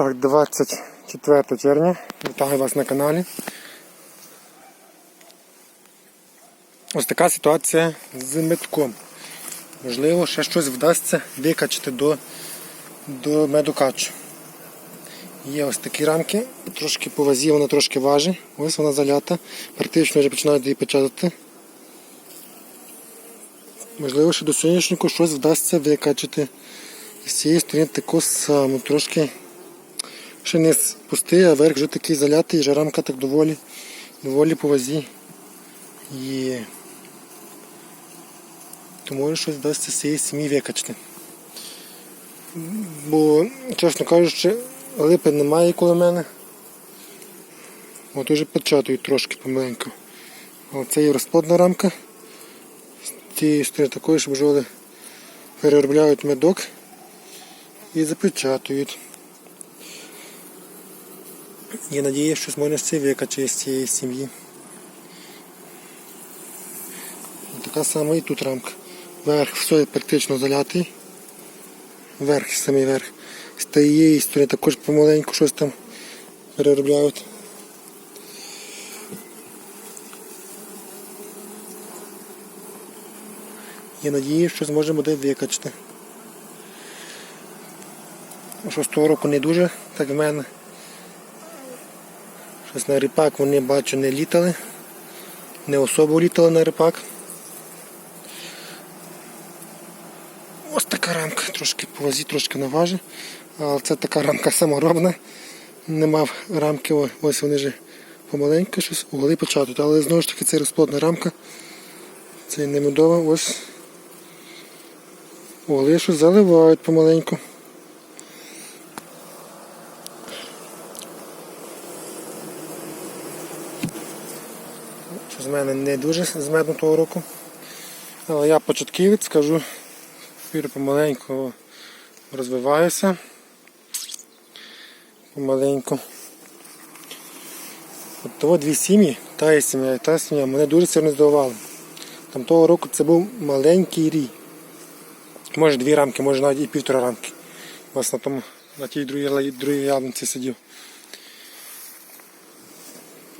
Так, 24 червня. Вітаю вас на каналі. Ось така ситуація з метком. Можливо, ще щось вдасться викачати до, до медокачу. Є ось такі рамки, трошки по вазі вона трошки важить. Ось вона залята. Практично вже починають її печатати. Можливо, що до сонячнику щось вдасться викачати. З цієї сторони таку саму, трошки ще низ пустий, а верх вже такий залятий, вже рамка так доволі, доволі по вазі є. То може щось вдасться з цієї сім'ї викачати. Бо, чесно кажучи, липи немає коло мене. От уже печатають трошки помаленьку. Оце є розплодна рамка. З цієї сторони такої, щоб бджоли переробляють медок і запечатують. Є надія, що зможе це викачає з цієї сім'ї. Така сама і тут рамка. Верх все практично залятий. Верх, самий верх. З тієї сторони також помаленьку щось там переробляють. Є надія, що зможемо буде викачати. Шостого року не дуже, так в мене. Щось на ріпак вони бачу не літали. Не особо літали на ріпак. Ось така рамка, трошки по вазі, трошки на важі. Але це така рамка саморобна. Не мав рамки, ось вони вже помаленьку щось угли початуть. Але знову ж таки це розплодна рамка. Це не медова, ось угли щось заливають помаленьку. Мене не дуже з меду того року. Але я початківець, скажу, помаленьку розвиваюся. Помаленьку. От того дві сім'ї, та і сім'я і та сім'я, мене дуже сильно здивували. Там того року це був маленький рій. Може дві рамки, може навіть і півтора рамки. Ось на на тій другій, другій яблунці сидів.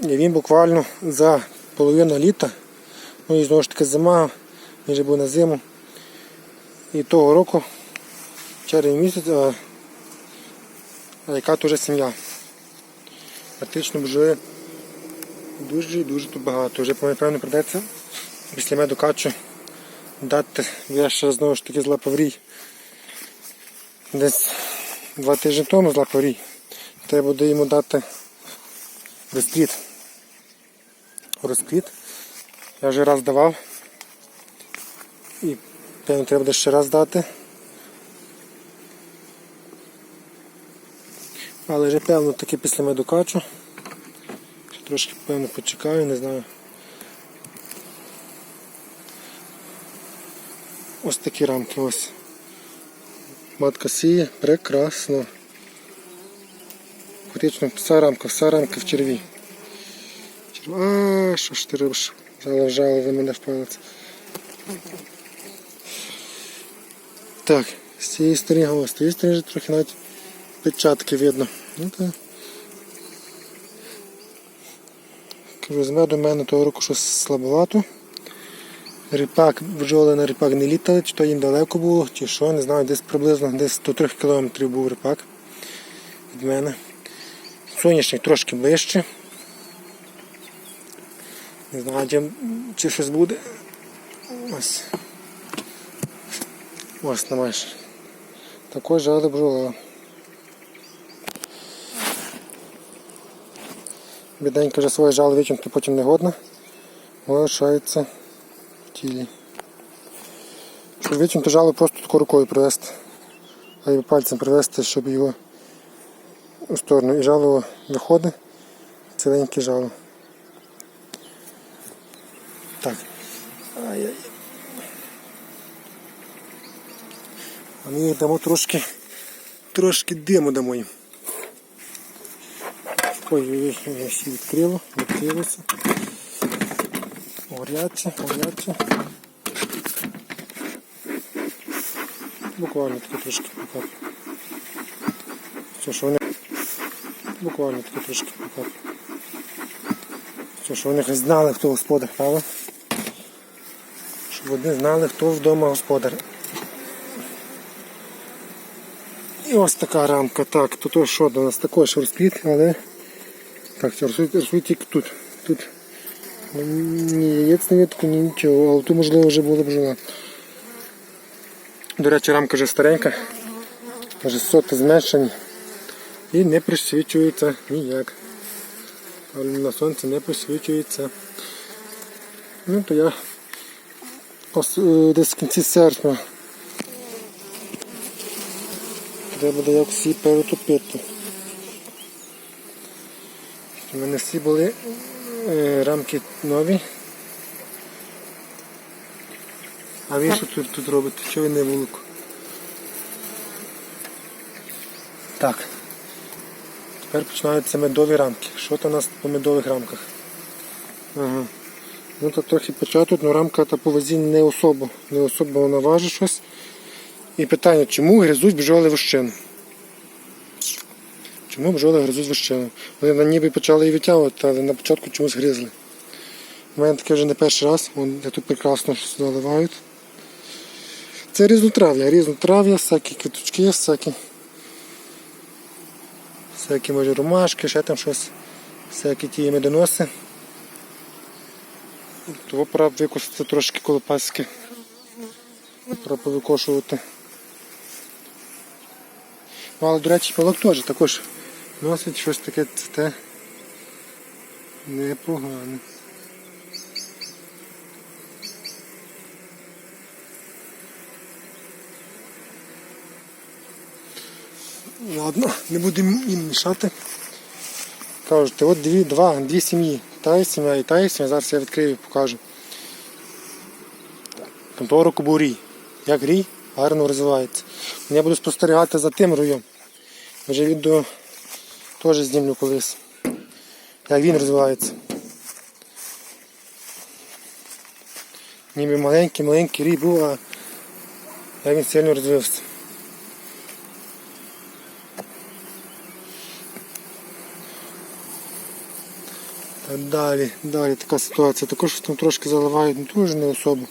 І він буквально за половину літа, ну і знову ж таки зима, він же був на зиму. І того року, червень місяць, а, а яка тут вже сім'я. Практично вже дуже-дуже тут багато. Вже напевно придеться після меду качу дати, я ще знову ж таки злапав рій. Десь два тижні тому злапав рій. Треба буде йому дати розпліт. Розпліт. Я вже раз давав. І певно треба буде ще раз дати. Але вже певно таки після медокачу. Трошки певно почекаю, не знаю. Ось такі рамки ось. Матка сіє, прекрасно. Фактично вся рамка, вся рамка в черві. А, що ж ти робиш? Залежали ви мене в палець. Так, з цієї сторони, о, з цієї сторони трохи навіть печатки видно. Ну, так. Кажу, з мене того року щось слабовато. Ріпак, бджоли на ріпак не літали, чи то їм далеко було, чи що, не знаю, десь приблизно десь до 3 кілометрів був ріпак від мене. Сонячник трошки ближче. Не знаю, чи, чи щось буде. Ось. Ось немаєш. Також жали бджола. Біденька вже своє жало витягнути потім не годна. Лишається в тілі. Щоб витягнути жало просто таку рукою привести. А й пальцем привести, щоб його у сторону. І жало виходить. Ціленьке жало. Так. Ай-яй. А ми дамо трошки, трошки диму дамо їм. Ой, ой, ой, всі відкрило, відкрилося. Горяче, горяче. Буквально таки трошки покап. Що ж вони буквально такі трошки покапав. Що, щоб вони знали, хто господар, правда? Вони знали, хто вдома господар. І ось така рамка. Так, тут що у нас також розпліт, але так, розпліт тільки тут. Тут ні яєць не видко, ні нічого, але тут можливо вже була бджола. До речі, рамка вже старенька, вже соти зменшені і не присвічується ніяк. На сонці не присвічується. Ну то я десь в кінці серпня треба буде як всі перетопити. У мене всі були е, рамки нові. А ви що тут, тут робите? Чого ви не вулику? Так. Тепер починаються медові рамки. Що то у нас по медових рамках? Ага. Ну то трохи початок, але рамка та по не особо. Не особо вона щось. І питання, чому гризуть бджоли вощину? Чому бджоли гризуть вощину? Вони на ніби почали її витягувати, але на початку чомусь гризли. У мене таке вже не перший раз, я тут прекрасно щось заливають. Це різнотрав'я, різнотрав'я, всякі квіточки, всякі. Всякі може ромашки, ще там щось, всякі ті медоноси. Того пора викосити трошки колопаски. Пора повикошувати. Ну, але, до речі, пилок теж також носить щось таке те непогане. Ладно, не будемо їм мішати. Кажуть, от дві, два, дві сім'ї. Та є і та є сім'я. Зараз я відкрию і покажу. Того року. Як рій гарно розвивається. Я буду спостерігати за тим роєм. Вже відео теж знімлю колись. Як він розвивається. Ніби маленький, маленький рій був, а як він сильно розвився. Далі, далі така ситуація. Також там трошки заливають, ну дуже не особо.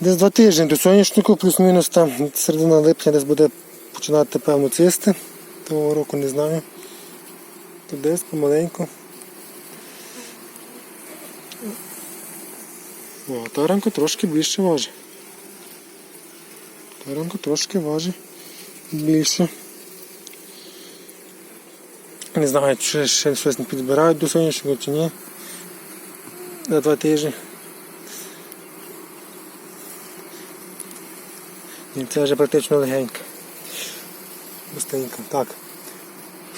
Десь два тижні до соняшнику, плюс-мінус там середина липня десь буде починати певно цисти. Того року не знаю. То десь помаленьку. О, та рамка трошки більше важить. Та рамка трошки важить більше. Не знаю, чи ще щось підбирають до сонячного чи ні. За два тижні. І це вже практично легенько. Бустенько. Так.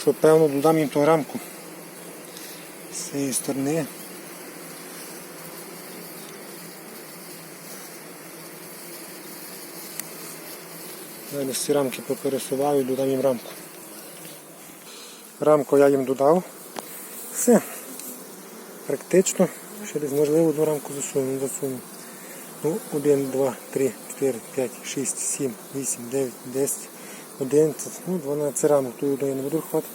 Що певно додам їм ту рамку з цієї сторони. Далі всі рамки попересуваю і додам їм рамку. Рамку я їм додав. Все. Практично. Ще десь можливо одну рамку засуну, засуну. Ну, 1, 2, 3, 4, 5, 6, 7, 8, 9, 10, 11, ну 12 рамок. Тут я не буду рахувати.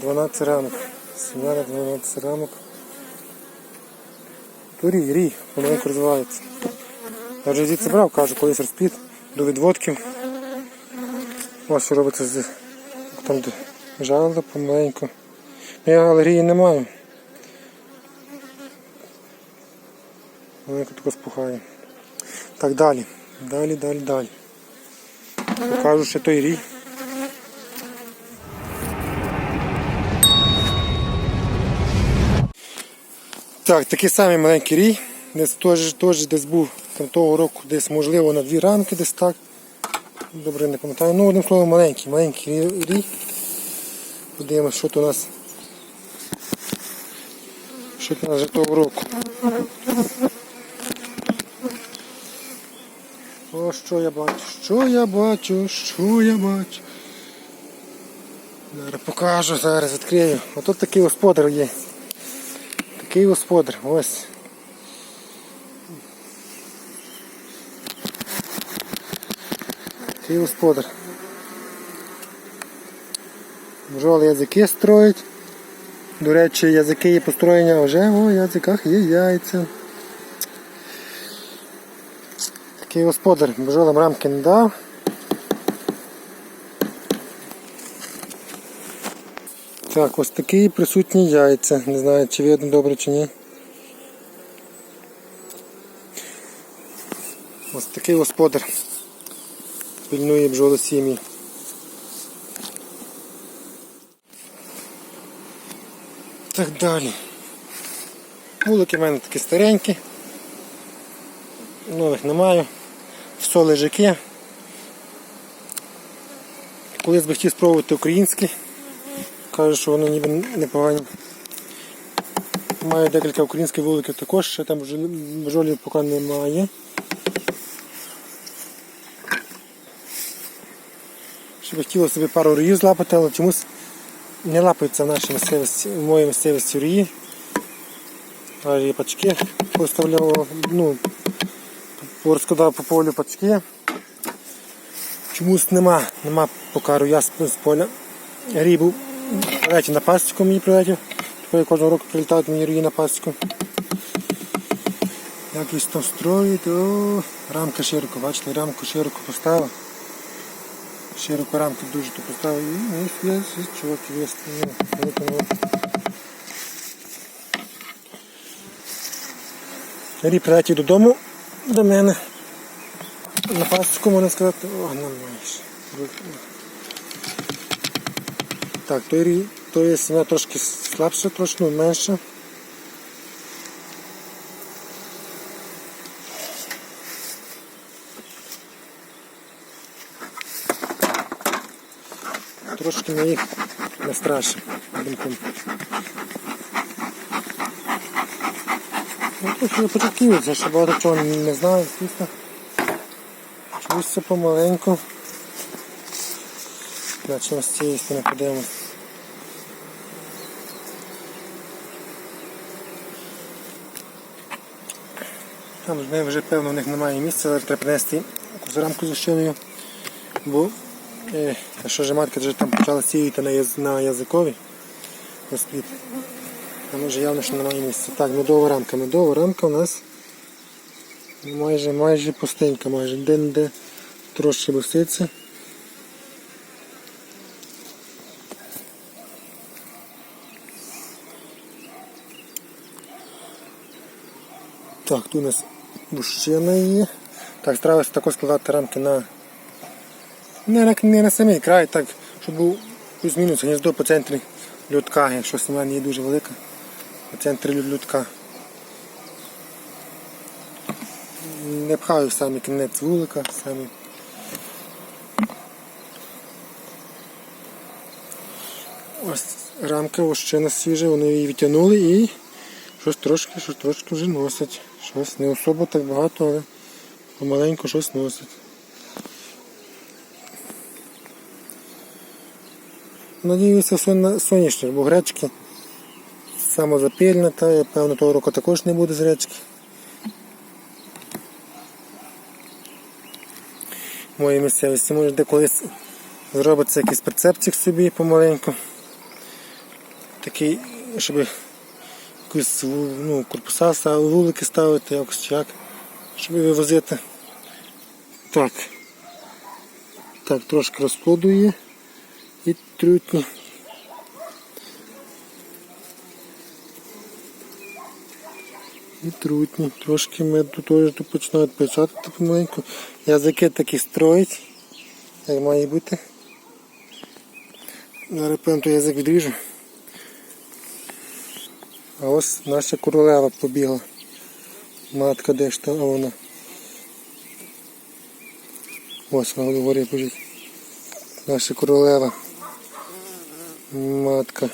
12 рамок. Сім'я на 12 рамок. То рій, рій, помаленьку розвивається. Я вже звідси брав, кажу, колись розпліт до відводків. Ось що робиться з там жало помаленьку. Ну, Я алергії не маю. Маленько тако спухає. Так далі. Далі, далі, далі. Покажу ще той рій. Так, такий самий маленький рій. Десь теж, теж десь був там того року, десь можливо на дві ранки десь так. Добре, не пам'ятаю. Ну, одним словом, маленький, маленький рій. Подивимось, що тут у нас. Що тут у нас вже того року. О, що я бачу, що я бачу, що я бачу. Зараз покажу, зараз відкрию. Ото такий господар є. Такий господар, ось. Такий господар. Бджоли язики строять. До речі, язики є построєння вже о язиках є яйця. Такий господар бджолам рамки не дав. Так, ось такі присутні яйця. Не знаю, чи видно добре чи ні. Ось такий господар пильнує бджоли сім'ї. Так далі. Вулики в мене такі старенькі. Нових не маю. Все лежаки. Колись би хотів спробувати українські. Кажуть, що вони ніби непогані. Маю декілька українських вуликів також, ще там бджолів поки немає. Ще би хотіло собі пару рію злапати, але чомусь не лапаються в нашій місцевості, в моїй місцевості рії. А я пачки поставляв, ну, розкладав по полю пачки. Чомусь нема, нема поки руя з, поля. Рій був прилетів на пасіку мені прилетів. Тепер кожного року прилітають мені рії на пасіку. Якось там строїть, о, рамка широко, бачите, рамку широко поставив. Широко рамку дуже тут поставив і ну, є, є, чувак, є, ну, ну. Прилетів додому до мене. На пасіку можна сказати, о, не маєш. Так, той то є сім'я трошки слабша, трошки ну, менша. Трошки на їх не страшно. думком. Ну, трохи я початківець, ще багато чого не знаю, звісно. Чуюся помаленьку. Почнемо з цієї сторони подивимось. Там вже певно в них немає місця, але треба принести якусь рамку з ущиною. Бо е, якщо вже матка вже там почала сіяти на, на язикові розплід, там вже явно що немає місця. Так, медова рамка. Медова рамка у нас майже майже пустенька, майже де-не-де трошки буситься. Так, тут у нас бущина є. Так, стараюся також складати рамки на не на, не на самий край, так, щоб був плюс-мінус гніздо по центрі лютка, якщо сім'я не є дуже велика, по центрі лю- лютка. Не пхаю в самий кінець вулика, самі. Ось рамка ощина свіжа, вони її відтягнули і щось трошки, щось трошки вже носить. Щось не особо так багато, але помаленьку щось носить. Надіюся, сонячне, бо гречки самозапильна, та я певно того року також не буде з гречки. В моїй місцевості може деколись зробиться якийсь прицепчик собі помаленьку. Такий, щоб якісь ну, корпуса ставити, вулики ставити, якось як, щоб вивозити. Так. Так, трошки розплоду є і трутні. І трутні. Трошки теж тут починають печатати помаленьку. Язики такі строять, як має бути. Зараз певно той язик відріжу. А ось наша королева побігла. Матка де ж та, а вона. Ось вона говорить, божить. Наша королева. Матка.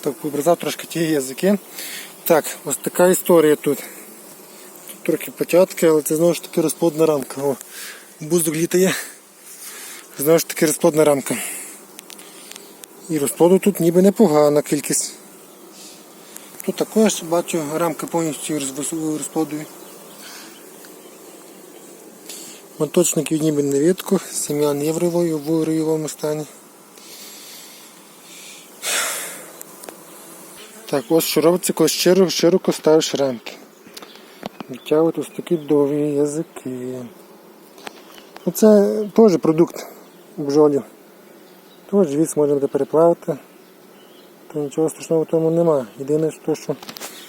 Так, побризав трошки ті язики. Так, ось така історія тут. Тут трохи початки, але це знову ж таки розплодна рамка. О, бузок літає. Знову ж таки розплодна рамка. І розплоду тут ніби непогана кількість. Тут також бачу рамка повністю розплодує. Моточників ніби не видко, сім'я не в руйовому- в руйовому стані. Так, ось що робиться, коли широко, широко ставиш рамки. Витягують ось такі довгі язики. Ну, Це теж продукт бджолів. Теж вісь можна буде переплавити. То нічого страшного в тому нема. Єдине, що,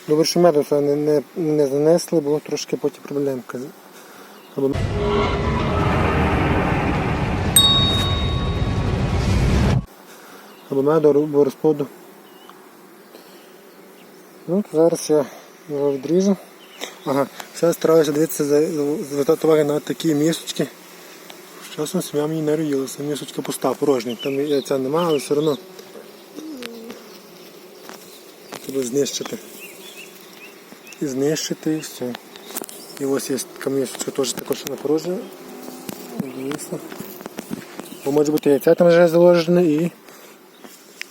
добре, що меду не, не, не занесли, бо трошки потім проблемка. Або- Або меду, або розплоду. Ну, зараз я його відріжу. Ага, зараз стараюся дивитися, звертати увагу на такі місочки. З Часом сім'я мені не роїлася, місочка пуста, порожня. Там яйця немає, але все одно треба знищити. І знищити і все. І ось є така теж також на порожня. Бо може бути яйця там вже заложене і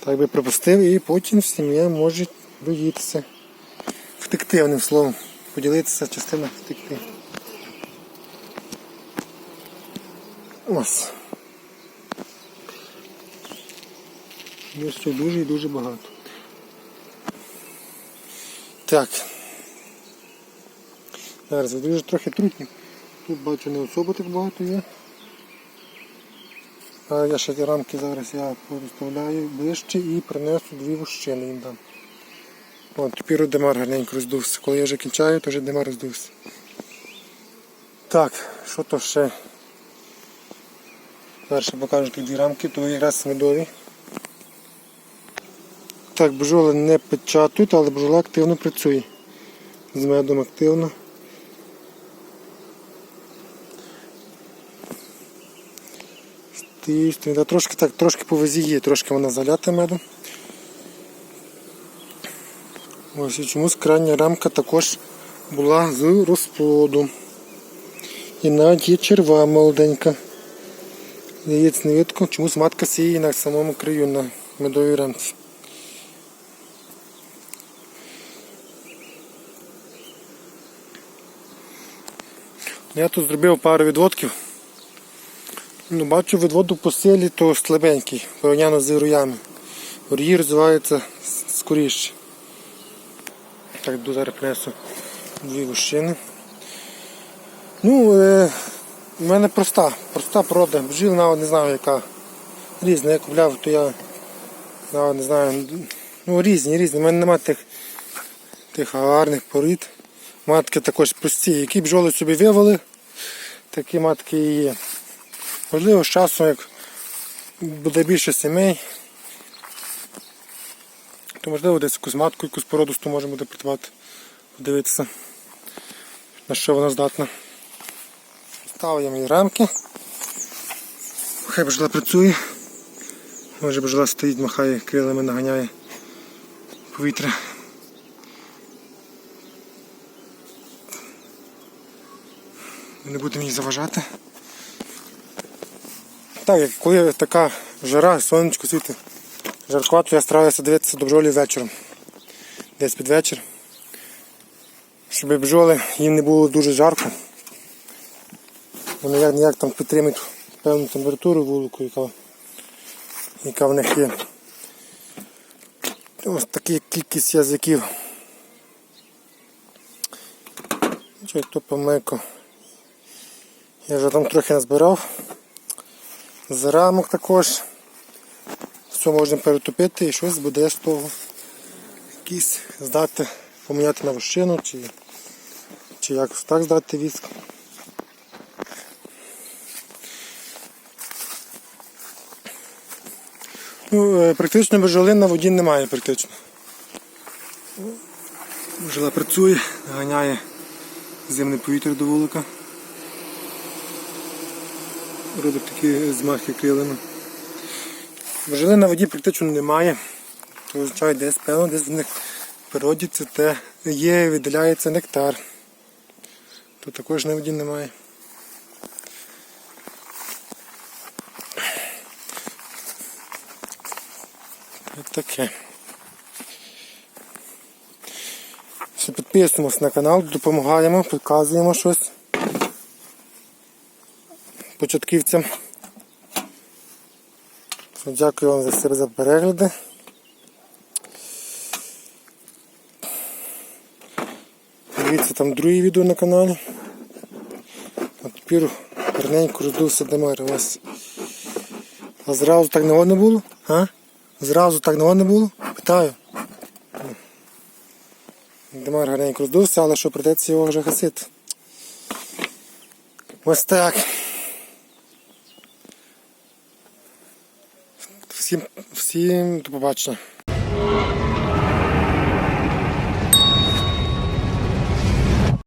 так би пропустив, і потім сім'я може доїтися. Втекти одним словом. Поділитися частина втекти. Ось. Місця дуже і дуже багато. Так. Зараз дуже трохи трутні. Тут бачу не особо так багато є. А я ще ті рамки зараз я розставляю ближче і принесу дві вущини їм дам. От, тепер демар гарненько роздувся. Коли я вже кінчаю, то вже демар роздувся. Так, що то ще? Перше покажу ті дві рамки, то якраз медові. Так, бджоли не печатають, але бджола активно працює. З медом активно. Стій, да, трошки так, трошки по вазі є, трошки вона залята медом. Ось і чомусь крайня рамка також була з розплоду. І навіть є черва молоденька. Яєць не видко, чомусь матка сіє на самому краю на медовій рамці. Я тут зробив пару відводків. Ну, бачу відводу по силі, то слабенький, порівняно з руями. Рії розвиваються скоріше. Так, йду зараз принесу дві вощини. Ну, е, в мене проста, проста порода. Бджіл навіть не знаю яка. Різна. Я купляв, то я навіть не знаю. Ну, різні, різні. У мене немає тих, тих гарних порід. Матки також прості. Які бджоли собі вивели, такі матки і є. Можливо, з часом, як буде більше сімей, то можливо десь якусь матку, якусь породисту можемо буде придбати, подивитися, на що вона здатна. Ставимо її рамки. Хай бджола працює. Може бджола стоїть, махає крилами, наганяє повітря. Не будемо їй заважати. Так, як коли така жара, сонечко світить, жаркувато, я стараюся дивитися до бджолі вечором. Десь під вечір. Щоб бджоли їм не було дуже жарко. Вони як ніяк там підтримують певну температуру вулику, яка, яка в них є. Ось така кількість язиків. Чи то помеко. Я вже там трохи назбирав. З рамок також. Все можна перетопити і щось буде з того. Якісь здати, поміняти на вощину чи, чи якось так здати віск. Ну, е, практично бджоли на воді немає практично. Бджола працює, ганяє зимне повітря до вулика. Робить такі змахи крилами. Бджоли на воді практично немає. Це означає десь певно, десь в них це те є, виділяється нектар. То також на воді немає. Ось таке. Підписуємось на канал, допомагаємо, підказуємо щось. Початківцям. Дякую вам за себе за перегляди. Дивіться там друге відео на каналі. А тепер гарненько роздувся Демар. А зразу так не не було? А? Зразу так не не було? Питаю. Демар гарненько роздувся, але що придеться його вже гасити. Ось так. Всім, всім до побачення.